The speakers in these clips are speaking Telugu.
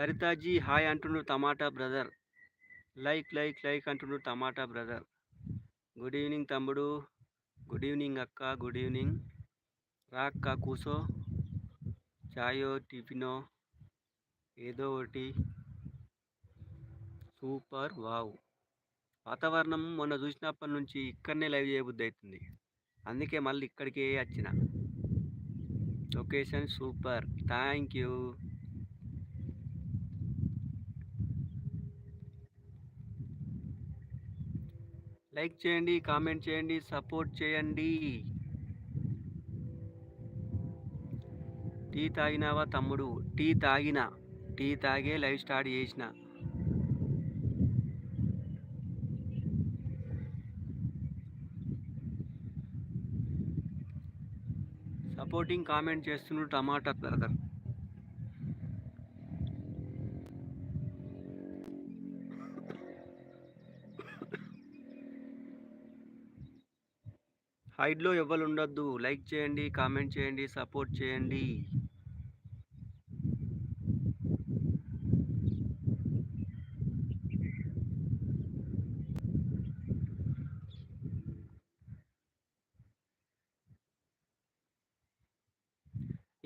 సరితాజీ హాయ్ అంటుండ్రు tomato brother. Like like like అంటున్నాడు టమాటా బ్రదర్. గుడ్ ఈవినింగ్ తమ్ముడు. గుడ్ ఈవినింగ్ అక్క గుడ్ ఈవినింగ్. రా అక్క కూసో. చాయో టిఫినో. ఏదో ఒకటి. Super wow. వాతావరణం మొన్న చూసినప్పటి నుంచి ఇక్కడనే లైవ్ చేయబుద్ధి అవుతుంది అందుకే మళ్ళీ ఇక్కడికే వచ్చిన. Location super. Thank you like చేయండి కామెంట్ చేయండి సపోర్ట్ చేయండి. టీ తాగినావా తమ్ముడు? టీ తాగిన. టీ తాగే లైవ్ స్టార్ట్ చేసిన. సపోర్టింగ్ కామెంట్ చేస్తున్నాడు టమాటా బ్రదర్. హైడ్లో ఎవరు ఉండొద్దు లైక్ చేయండి కామెంట్ చేయండి సపోర్ట్ చేయండి.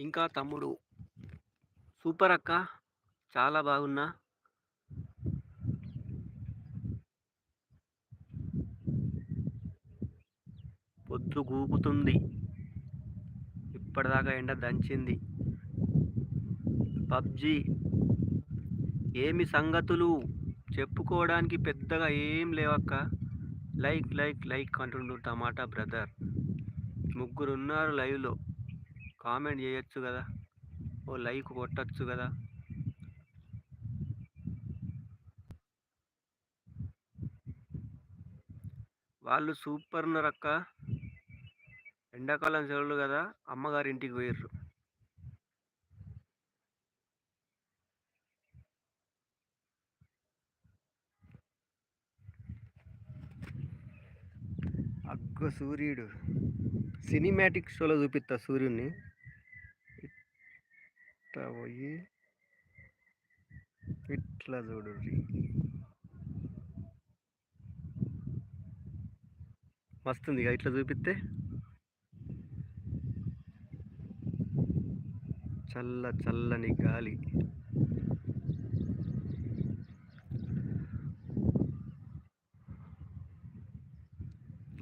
ఇంకా తమ్ముడు సూపర్ అక్క చాలా బాగున్నా. పొద్దు గూపుతుంది. ఇప్పటిదాకా ఎండ దంచింది. పబ్జి ఏమి సంగతులు? చెప్పుకోవడానికి పెద్దగా ఏం లేవక్క. లైక్ లైక్ లైక్ అంటుండు టమాటా బ్రదర్. ముగ్గురు ఉన్నారు లైవ్లో. కామెంట్ చేయొచ్చు కదా. ఓ లైక్ కొట్టచ్చు కదా. వాళ్ళు సూపర్ ఉన్నారక్క. ఎండాకాలం సెలవులు కదా అమ్మగారి ఇంటికి పోయిర్రు. అగ్గ సూర్యుడు. సినిమాటిక్ షోలో చూపిస్తా సూర్యుడిని ఇట్లా పోయి ఇట్లా చూడు మస్తుంది ఇక ఇట్లా చూపిస్తే చల్ల చల్లని గాలి.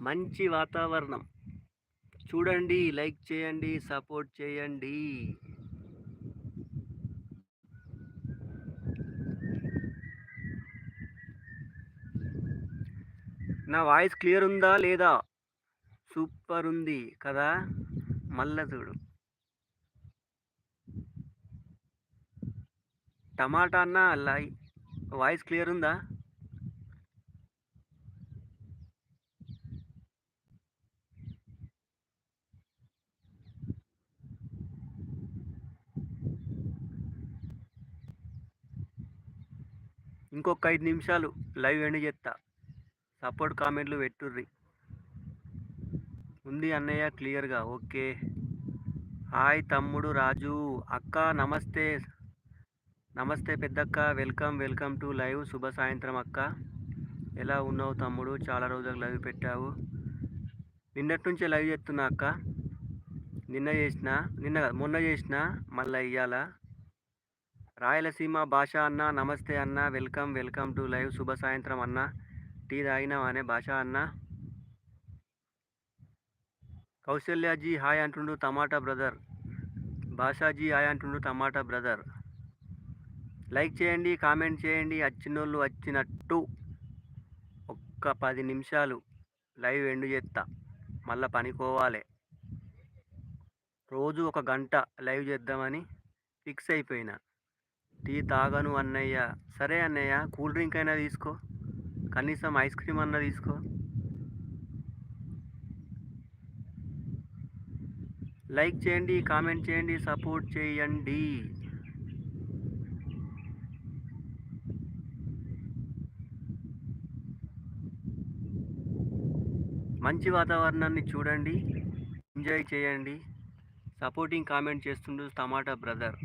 మంచి వాతావరణం. చూడండి లైక్ చేయండి సపోర్ట్ చేయండి. నా వాయిస్ క్లియర్ ఉందా లేదా? సూపర్ ఉంది కదా? మళ్ళా చూడు. టమాటా అన్న అలా వాయిస్ క్లియర్ ఉందా? ఇంకొక ఐదు నిమిషాలు లైవ్ ఎండ్ చేస్తా సపోర్ట్ కామెంట్లు పెట్టుర్రి. ఉంది అన్నయ్య క్లియర్గా ఓకే. హాయ్ తమ్ముడు రాజు. అక్క నమస్తే. నమస్తే పెద్దక్క వెల్కమ్ వెల్కమ్ టు లైవ్ శుభ సాయంత్రం అక్క. ఎలా ఉన్నావు తమ్ముడు? చాలా రోజులకు లైవ్ పెట్టావు. నిన్నటి నుంచే లైవ్ చేస్తున్నా అక్క. నిన్న చేసిన నిన్న మొన్న చేసిన మళ్ళీ ఇయ్యాల. రాయలసీమ భాష అన్న నమస్తే అన్న వెల్కమ్ వెల్కమ్ టు లైవ్ శుభ సాయంత్రం అన్న. టీ తాగినావా అనే భాష అన్న. కౌశల్యాజీ హాయ్ అంటుండు టమాటా బ్రదర్. భాషాజీ హాయ్ అంటుండు టమాటా బ్రదర్. లైక్ చేయండి కామెంట్ చేయండి. వచ్చినోళ్ళు వచ్చినట్టు ఒక్క పది నిమిషాలు లైవ్ ఎండు చేస్తా మళ్ళీ పనికోవాలి రోజు ఒక గంట లైవ్ చేద్దామని ఫిక్స్ అయిపోయినా. టీ తాగను అన్నయ్య. సరే అన్నయ్య కూల్ డ్రింక్ అయినా తీసుకో. కనీసం ఐస్ క్రీమ్ అన్నా తీసుకో. లైక్ చేయండి కామెంట్ చేయండి సపోర్ట్ చేయండి. మంచి వాతావరణాన్ని చూడండి ఎంజాయ్ చేయండి. సపోర్టింగ్ కామెంట్ చేస్తుండు టమాటా బ్రదర్.